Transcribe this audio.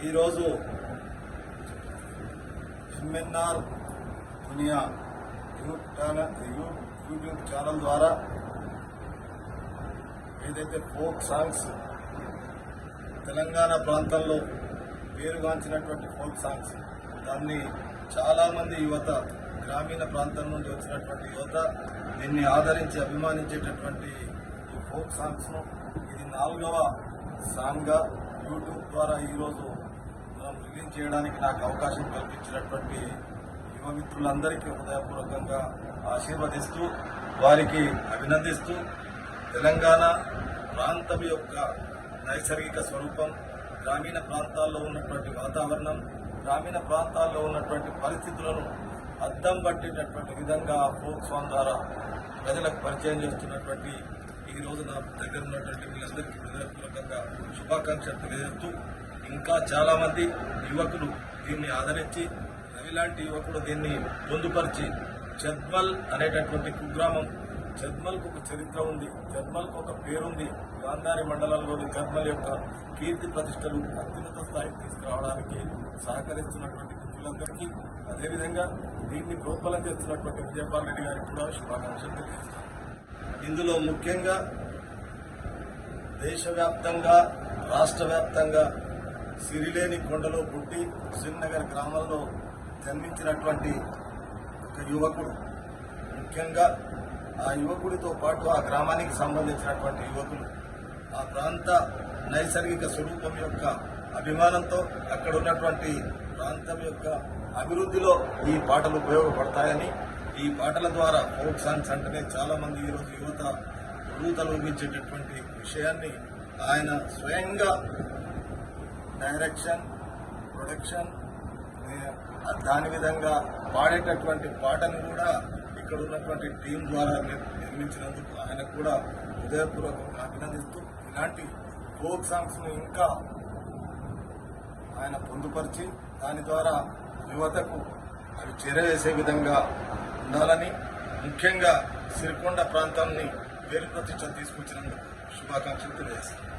ఈరోజు ఎంఎన్ఆర్ దునియా YouTube channel ద్వారా ఏదైతే ఫోక్ సాంగ్స్ తెలంగాణ ప్రాంతంలో పేరుగాంచినటువంటి ఫోక్ సాంగ్స్ దాన్ని చాలామంది యువత గ్రామీణ ప్రాంతం నుండి వచ్చినటువంటి యువత దీన్ని ఆదరించి అభిమానించేటటువంటి ఈ ఫోక్ సాంగ్స్ను ఇది నాలుగవ సాంగ్గా యూట్యూబ్ ద్వారా ఈరోజు రిలీజ్ చేయడానికి నాకు అవకాశం కల్పించినటువంటి యువ మిత్రులందరికీ హృదయపూర్వకంగా ఆశీర్వదిస్తూ వారికి అభినందిస్తూ తెలంగాణ ప్రాంతం యొక్క నైసర్గిక స్వరూపం గ్రామీణ ప్రాంతాల్లో ఉన్నటువంటి వాతావరణం గ్రామీణ ప్రాంతాల్లో ఉన్నటువంటి పరిస్థితులను అద్దం పట్టినటువంటి విధంగా ఫోక్ సాంగ్ ద్వారా ప్రజలకు పరిచయం చేస్తున్నటువంటి ఈ రోజు నా దగ్గర ఉన్నటువంటి వీళ్ళందరికీ హృదయపూర్వకంగా శుభాకాంక్షలు తెలియజేస్తూ ఇంకా చాలామంది యువకులు దీన్ని ఆదరించి రవిలాంటి యువకుడు దీన్ని పొందుపరిచి చద్మల్ అనేటటువంటి కుగ్రామం చద్మల్కు ఒక చరిత్ర ఉంది చద్మల్కు ఒక పేరుంది. గాంధారి మండలంలోని చద్మల్ యొక్క కీర్తి ప్రతిష్టలు అత్యున్నత స్థాయికి తీసుకురావడానికి సహకరిస్తున్నటువంటి మిత్రులందరికీ అదేవిధంగా దీన్ని ప్రోత్బలం చేస్తున్నటువంటి విజయపాల్ రెడ్డి గారికి కూడా శుభాకాంక్షలు తెలియజేస్తాను. ఇందులో ముఖ్యంగా దేశవ్యాప్తంగా రాష్ట్ర వ్యాప్తంగా సిరిలేని కొండలో పుట్టి శ్రీనగర్ గ్రామంలో జన్మించినటువంటి ఒక యువకుడు. ముఖ్యంగా ఆ యువకుడితో పాటు ఆ గ్రామానికి సంబంధించినటువంటి యువకులు. ఆ ప్రాంత నైసర్గిక స్వరూపం యొక్క అభిమానంతో అక్కడ ఉన్నటువంటి ప్రాంతం యొక్క అభివృద్ధిలో ఈ పాటలు ఉపయోగపడతాయని ఈ పాటల ద్వారా ఫోక్ సాంగ్స్ అంటేనే చాలామంది ఈరోజు యువత రూతలు విషయాన్ని ఆయన స్వయంగా డైరెక్షన్ ప్రొడక్షన్ దాని విధంగా పాడేటటువంటి పాటను కూడా ఇక్కడ ఉన్నటువంటి టీం ద్వారా నిర్మించినందుకు ఆయనకు కూడా హృదయపూర్వకంగా అభినందిస్తూ ఇలాంటి ఫోక్ సాంగ్స్ను ఇంకా ఆయన పొందుపరిచి దాని ద్వారా యువతకు అవి చేరవేసే విధంగా ఉండాలని ముఖ్యంగా సిరికొండ ప్రాంతాన్ని పేరు ప్రతిష్ట తీసుకొచ్చినందుకు శుభాకాంక్షలు తెలియజేస్తాను